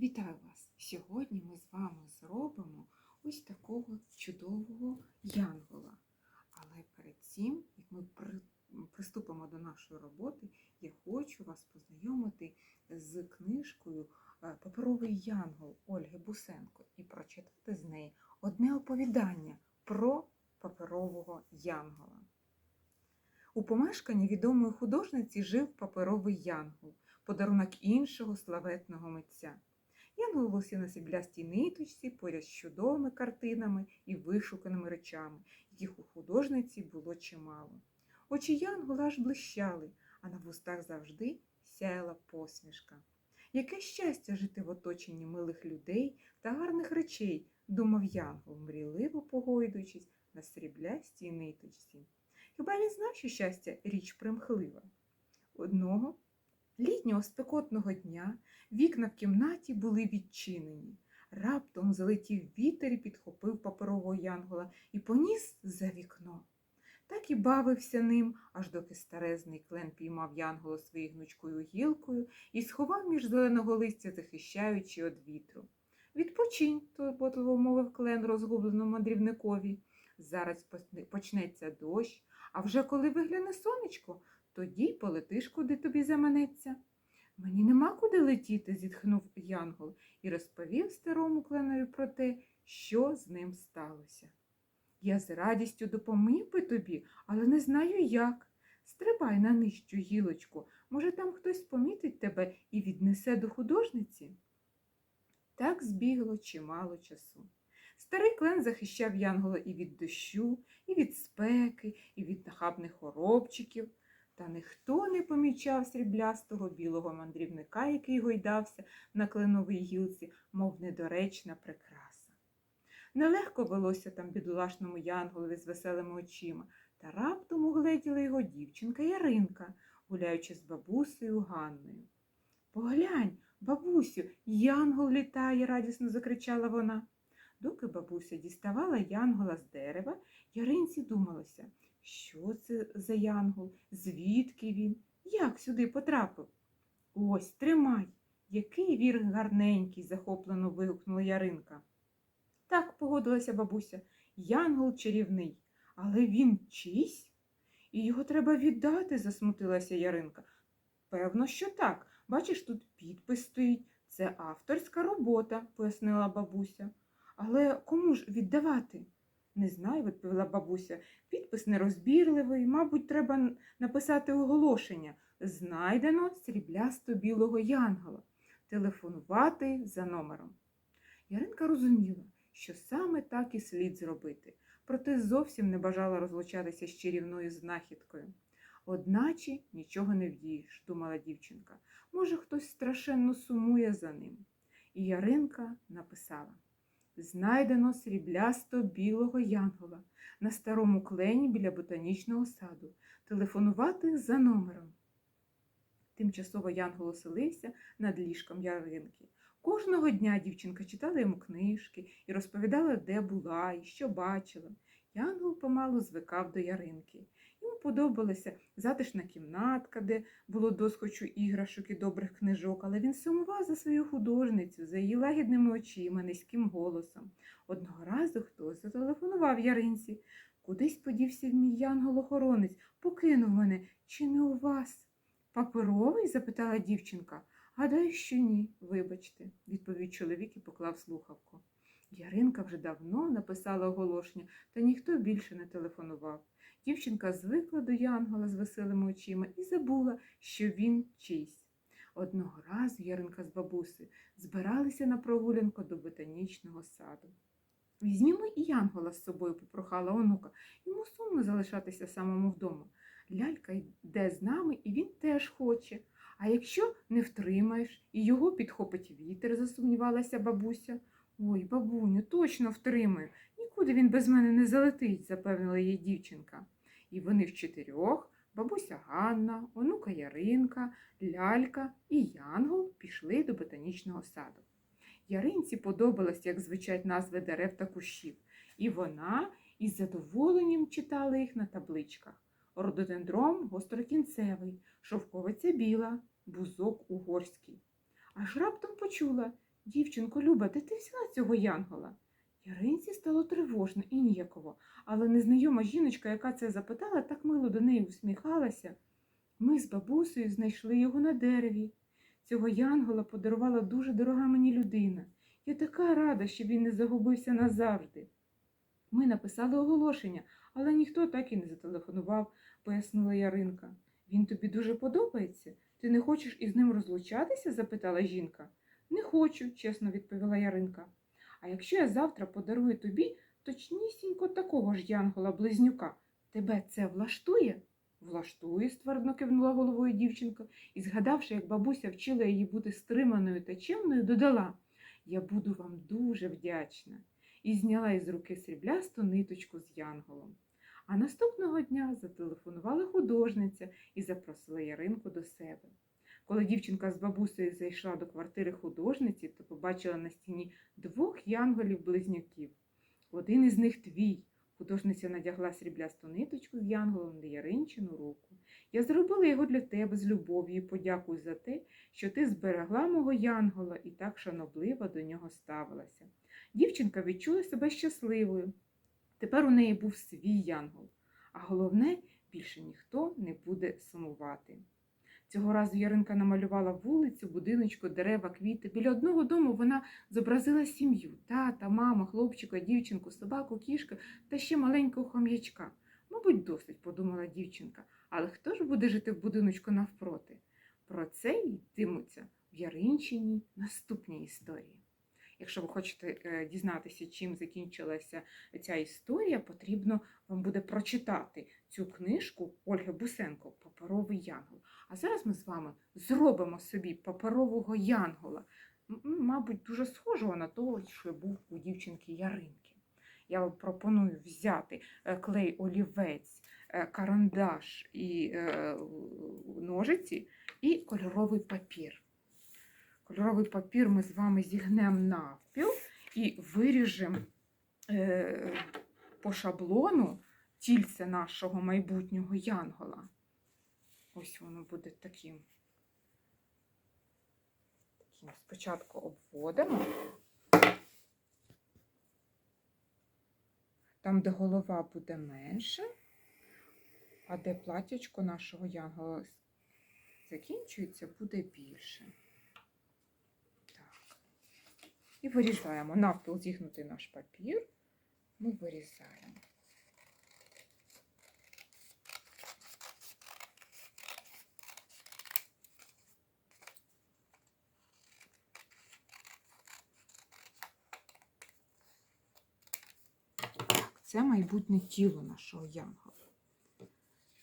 Вітаю вас! Сьогодні ми з вами зробимо ось такого чудового янгола. Але перед цим, як ми приступимо до нашої роботи, я хочу вас познайомити з книжкою е, Паперовий янгол Ольги Бусенко і прочитати з неї одне оповідання про паперового янгола. У помешканні відомої художниці жив паперовий янгол, подарунок іншого славетного митця. Янгол волосся на сріблястій ниточці поряд з чудовими картинами і вишуканими речами, яких у художниці було чимало. Очі Янгола аж блищали, а на вустах завжди сяяла посмішка. Яке щастя жити в оточенні милих людей та гарних речей, думав Янгол, мрійливо погойдуючись на сріблястій ниточці. Хіба він знав, що щастя річ примхлива? Одного літнього спекотного дня Вікна в кімнаті були відчинені. Раптом залетів вітер і підхопив паперового янгола і поніс за вікно. Так і бавився ним, аж доки старезний клен піймав янгола своєю гнучкою гілкою і сховав між зеленого листя, захищаючи від вітру. Відпочинь, турботливо мовив клен розгубленому мандрівникові. Зараз почнеться дощ, а вже коли вигляне сонечко, тоді полетиш, куди тобі заманеться. Мені нема куди летіти, зітхнув Янгол і розповів старому кленові про те, що з ним сталося. Я з радістю допоміг би тобі, але не знаю як. Стрибай на нижчу гілочку, може, там хтось помітить тебе і віднесе до художниці. Так збігло чимало часу. Старий клен захищав Янгола і від дощу, і від спеки, і від нахабних хоробчиків. Та ніхто не помічав сріблястого білого мандрівника, який гойдався на кленовій гілці, мов недоречна прикраса. Нелегко велося там бідолашному янголові з веселими очима, та раптом угледіла його дівчинка Яринка, гуляючи з бабусею Ганною. Поглянь, бабусю, янгол літає, радісно закричала вона. Доки бабуся діставала янгола з дерева, Яринці думалося, що це за янгол, звідки він, як сюди потрапив. Ось, тримай, який вір гарненький, захоплено вигукнула Яринка. Так погодилася бабуся, янгол чарівний, але він чийсь, і його треба віддати, засмутилася Яринка. Певно, що так. Бачиш, тут підпис стоїть. Це авторська робота, пояснила бабуся. Але кому ж віддавати? Не знаю, відповіла бабуся. Підпис нерозбірливий, мабуть, треба написати оголошення. Знайдено сріблясто білого янгола. Телефонувати за номером. Яринка розуміла, що саме так і слід зробити, проте зовсім не бажала розлучатися з чарівною знахідкою. Одначе нічого не вдієш, думала дівчинка. Може, хтось страшенно сумує за ним. І Яринка написала Знайдено сріблясто білого янгола на старому клені біля ботанічного саду. Телефонувати за номером. Тимчасово янгол оселився над ліжком Яринки. Кожного дня дівчинка читала йому книжки і розповідала, де була і що бачила. Янгол помалу звикав до Яринки. Йому подобалася затишна кімнатка, де було досхочу іграшок і добрих книжок, але він сумував за свою художницю, за її лагідними очима, низьким голосом. Одного разу хтось зателефонував Яринці. Кудись подівся мій янгол-охоронець, покинув мене. Чи не у вас? Паперовий? запитала дівчинка. Гадаю, що ні, вибачте, відповів чоловік і поклав слухавку. Яринка вже давно написала оголошення, та ніхто більше не телефонував. Дівчинка звикла до Янгола з веселими очима і забула, що він чийсь. Одного разу Яринка з бабусею збиралися на прогулянку до ботанічного саду. Візьмімо і Янгола з собою, попрохала онука. Йому сумно залишатися самому вдома. Лялька йде з нами, і він теж хоче. А якщо не втримаєш і його підхопить вітер, засумнівалася бабуся. Ой, бабуню, точно втримаю. Нікуди він без мене не залетить, запевнила її дівчинка. І вони в чотирьох, бабуся Ганна, онука Яринка, лялька і Янгол пішли до ботанічного саду. Яринці подобалось, як звучать назви дерев та кущів, і вона із задоволенням читала їх на табличках. Рододендром гострокінцевий, шовковиця біла, бузок угорський. Аж раптом почула Дівчинко, Люба, де ти взяла цього янгола? Яринці стало тривожно і ніяково, але незнайома жіночка, яка це запитала, так мило до неї усміхалася. Ми з бабусею знайшли його на дереві. Цього янгола подарувала дуже дорога мені людина. Я така рада, що він не загубився назавжди. Ми написали оголошення, але ніхто так і не зателефонував, пояснила Яринка. Він тобі дуже подобається? Ти не хочеш із ним розлучатися? запитала жінка. Не хочу, чесно відповіла Яринка. А якщо я завтра подарую тобі точнісінько такого ж янгола-близнюка, тебе це влаштує? Влаштує, ствердно кивнула головою дівчинка і, згадавши, як бабуся вчила її бути стриманою та чемною, додала Я буду вам дуже вдячна. І зняла із руки сріблясту ниточку з янголом. А наступного дня зателефонувала художниця і запросила Яринку до себе. Коли дівчинка з бабусею зайшла до квартири художниці, то побачила на стіні двох янголів-близнюків. Один із них твій. Художниця надягла сріблясту ниточку з янголом на Яринчину руку. Я зробила його для тебе з любов'ю і подякую за те, що ти зберегла мого янгола і так шанобливо до нього ставилася. Дівчинка відчула себе щасливою. Тепер у неї був свій янгол, а головне, більше ніхто не буде сумувати. Цього разу Яринка намалювала вулицю, будиночку, дерева, квіти. Біля одного дому вона зобразила сім'ю тата, мама, хлопчика, дівчинку, собаку, кішку та ще маленького хом'ячка. Мабуть, досить, подумала дівчинка. Але хто ж буде жити в будиночку навпроти? Про це йтимуться в Яринчині наступній історії. Якщо ви хочете е, дізнатися, чим закінчилася ця історія, потрібно вам буде прочитати цю книжку Ольги Бусенко Паперовий янгол. А зараз ми з вами зробимо собі паперового янгола, мабуть, дуже схожого на того, що був у дівчинки Яринки. Я вам пропоную взяти е, клей олівець, е, карандаш і ножиці і кольоровий папір. Кольоровий папір ми з вами зігнемо навпіл і виріжемо е, по шаблону тільце нашого майбутнього янгола. Ось воно буде таким. таким. Спочатку обводимо. Там, де голова буде менше, а де платячко нашого янгола закінчується, буде більше. Так. І вирізаємо. Навпіл зігнутий наш папір. Ми вирізаємо. Це майбутнє тіло нашого янгола.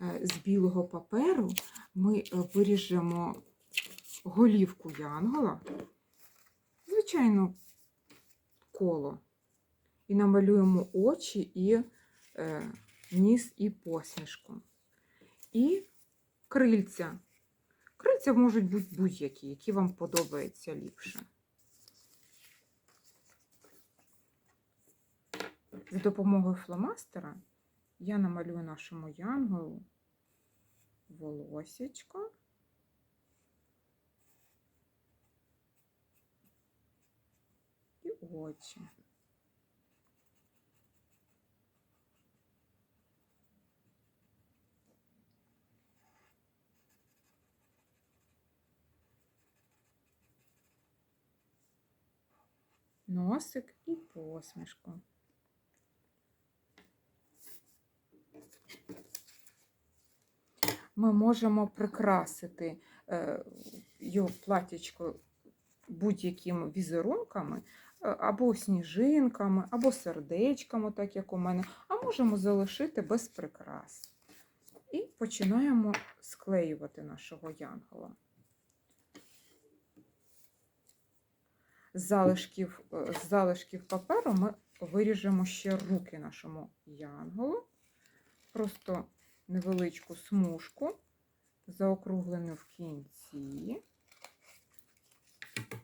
Е, З білого паперу ми е, виріжемо голівку янгола, звичайно, коло, і намалюємо очі і е, ніс і посмішку. І крильця. Крильця можуть бути будь-які, які вам подобаються ліпше. За допомогою фломастера я намалюю нашому янголу волосечко. І очі. Носик і посмішку. Ми можемо прикрасити е, його платячко будь-якими візерунками, або сніжинками, або сердечками, так як у мене, а можемо залишити без прикрас. І починаємо склеювати нашого янгола. Залишків, е, з залишків паперу ми виріжемо ще руки нашому янголу. Просто невеличку смужку, заокруглену в кінці.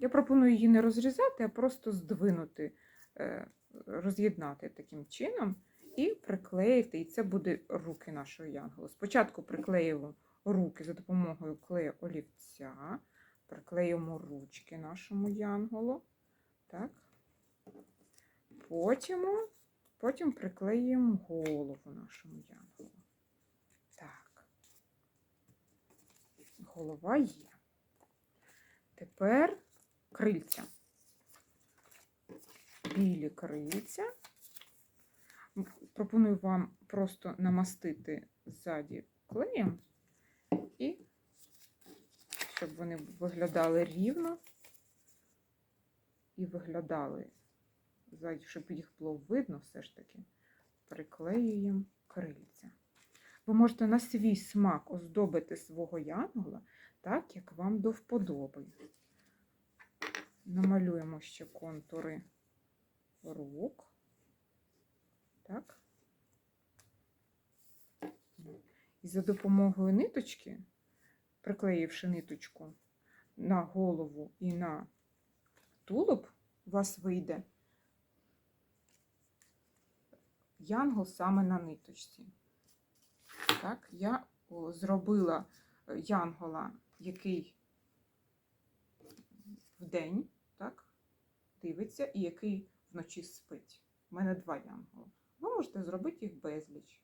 Я пропоную її не розрізати, а просто здвинути, е, роз'єднати таким чином і приклеїти. І це буде руки нашого янгола. Спочатку приклеїмо руки за допомогою клею олівця, приклеїмо ручки нашому янголу, Так. Потім, потім приклеїмо голову нашому янголу. Так. Голова є. Тепер крильця. Білі крильця. Пропоную вам просто намастити ззаді клеєм і щоб вони виглядали рівно і виглядали ззаді, щоб їх було видно все ж таки, приклеюємо крильця. Ви можете на свій смак оздобити свого янгола так, як вам до вподоби. Намалюємо ще контури рук. Так. І за допомогою ниточки, приклеївши ниточку на голову і на тулуб, у вас вийде янгол саме на ниточці. Так, я зробила е, янгола, який вдень так, дивиться і який вночі спить. У мене два янголи. Ви можете зробити їх безліч.